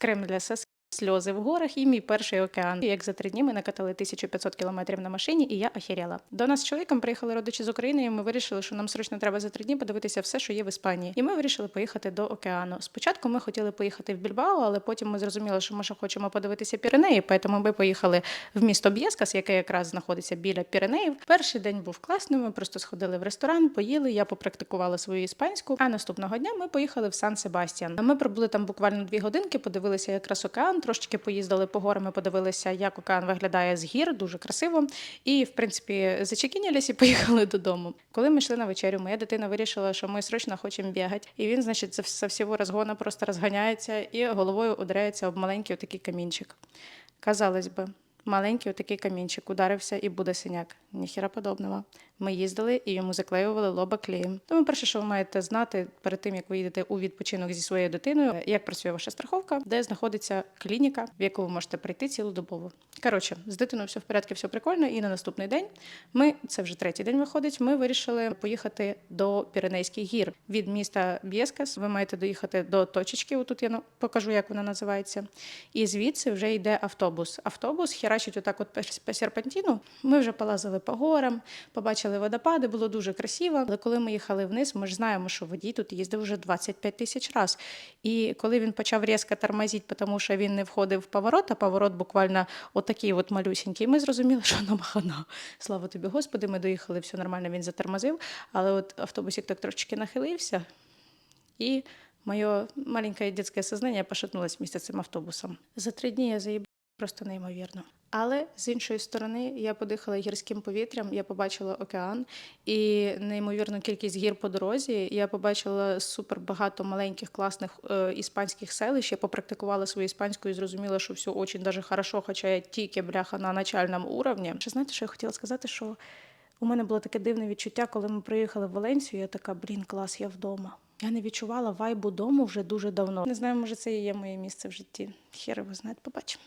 Для соски, сльози в горах і мій перший океан. Як за три дні ми накатали 1500 кілометрів на машині, і я охеряла. До нас з чоловіком приїхали родичі з України, і ми вирішили, що нам срочно треба за три дні подивитися все, що є в Іспанії. І ми вирішили поїхати до океану. Спочатку ми хотіли поїхати в Більбао, але потім ми зрозуміли, що ми ще хочемо подивитися Піренеї, тому ми поїхали в місто Б'єскас, яке якраз знаходиться біля Піренеїв. Перший день був класним. Ми просто сходили в ресторан, поїли. Я попрактикувала свою іспанську. А наступного дня ми поїхали в Сан Себастьян. Ми пробули там буквально дві годинки, подивилися якраз океан, трошечки поїздили по горам, і подивилися, як океан виглядає з гір, дуже красиво. І, в принципі, зачекінялись і поїхали додому. Коли ми йшли на вечерю, моя дитина вирішила, що ми срочно хочемо бігати. І він, значить, за всього розгону просто розганяється і головою ударяється об маленький такий камінчик. Казалось би, маленький отакий камінчик ударився і буде синяк. Ніхіра подобного. Ми їздили і йому заклеювали лоба клеєм. Тому перше, що ви маєте знати перед тим, як ви їдете у відпочинок зі своєю дитиною, як працює ваша страховка, де знаходиться клініка, в яку ви можете прийти цілодобово. Коротше, з дитиною все в порядку, все прикольно. І на наступний день ми це вже третій день виходить. Ми вирішили поїхати до Піренейських гір від міста Б'єскас. Ви маєте доїхати до точечки. Отут я покажу, як вона називається. І звідси вже йде автобус. Автобус херачить отак, от по серпантіну. Ми вже полазили по горам, побачили водопади, було дуже красиво. Але коли ми їхали вниз, ми ж знаємо, що водій тут їздив вже 25 тисяч раз. І коли він почав різко тормозити, тому що він не входив в поворот, а поворот буквально отакий от малюсінький, ми зрозуміли, що нам хана. Слава тобі, Господи, ми доїхали, все нормально, він затормозив. Але от автобусик так трошечки нахилився, і моє маленьке дитяче сознання пошатнулося вместе цим автобусом. За три дні я заїбала просто неймовірно. Але з іншої сторони, я подихала гірським повітрям, я побачила океан і неймовірну кількість гір по дорозі. Я побачила супер багато маленьких класних е, іспанських селищ. Я попрактикувала свою іспанську і зрозуміла, що все дуже даже хорошо, хоча я тільки бляха на начальному уровні. Ще знаєте, що я хотіла сказати, що у мене було таке дивне відчуття, коли ми приїхали в Валенсію. Я така, блін, клас, я вдома. Я не відчувала вайбу дому вже дуже давно. Не знаю, може, це і є моє місце в житті. Хер його знає, побачимо.